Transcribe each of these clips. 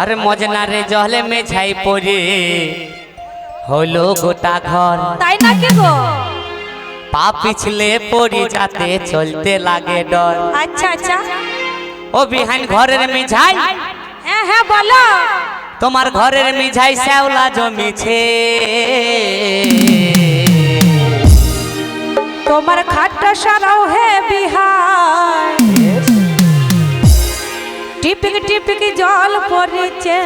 আরে মজনারে জলে মে ছাই পড়ে। হলো গোটা ঘর। তাই নাকি গো? পা পিছলে পড়ি যাতে চলতে লাগে ডর। আচ্ছা আচ্ছা। ও বিহান ঘরের মিঝাই। হ্যাঁ হ্যাঁ বলো। তোমার ঘরের মিঝাই শ্যাওলা জমিছে। তোমার খাটটা সারাও হে বিহার। টিপিক টিপিক জল পড়েছে।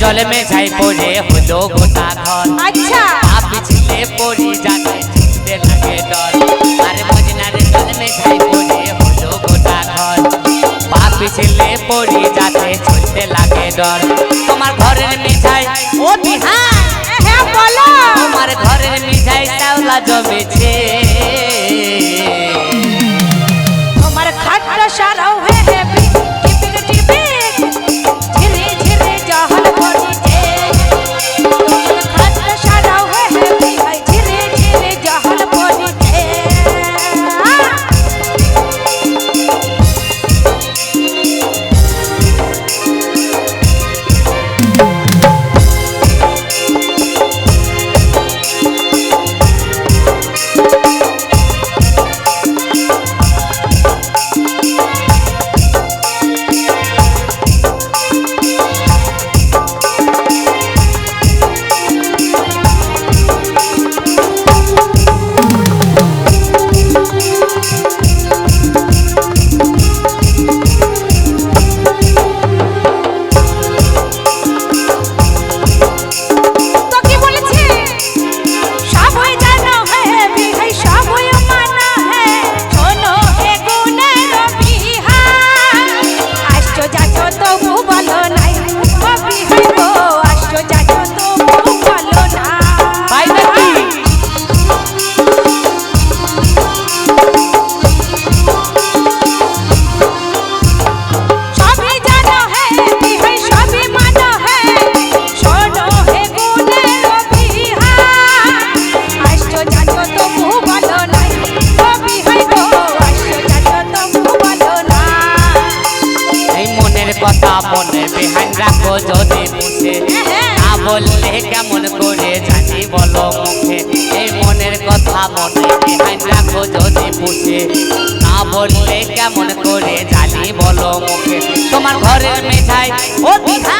জলে মে ছাই পড়ে হলো গোটা ঘর। আচ্ছা। পা পিছলে পড়ি যাতে চলতে লাগে ডর আরে জলে মে ছাই পড়ে হলো গোটা ঘর। পা পিছলে পড়ি যাতে চলতে লাগে ডর তোমার ঘরের মিঠাই ও বিহান হ্যাঁ বলো। তোমার ঘরের মিঠাই শ্যাওলা জমেছে। তোমার ঘাটটা সারাও বললে কেমন করে জানি বলো মুখে। এই মনের কথা মনে রাখো যদি বুঝে। না বললে কেমন করে জানি বলো মুখে। তোমার ঘরের মিঠাই ও বিহান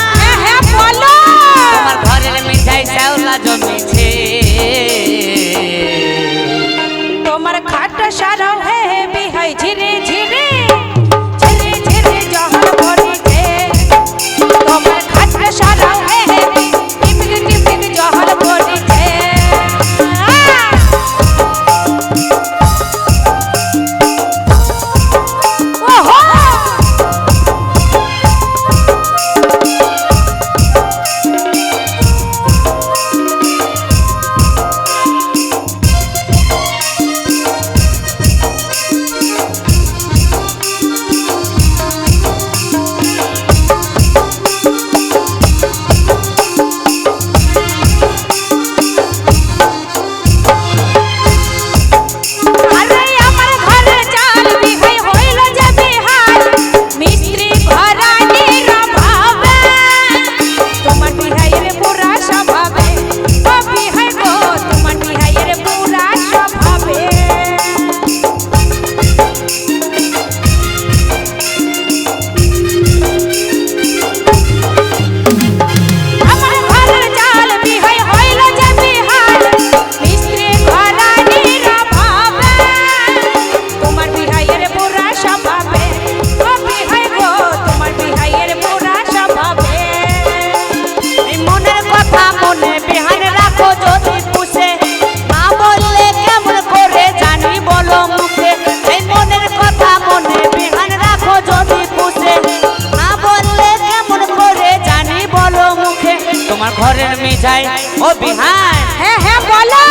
ও বিহান হ্যাঁ হ্যাঁ বলো।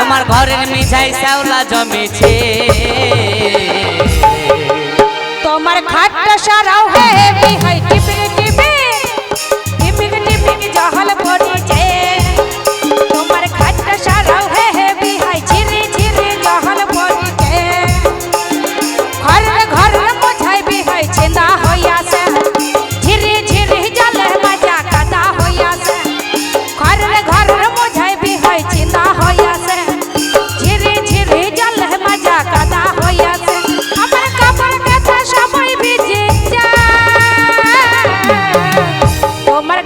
তোমার ঘরের মিঠাই শ্যাওলা জমেছে। তোমার খাটটা সারাও তোমার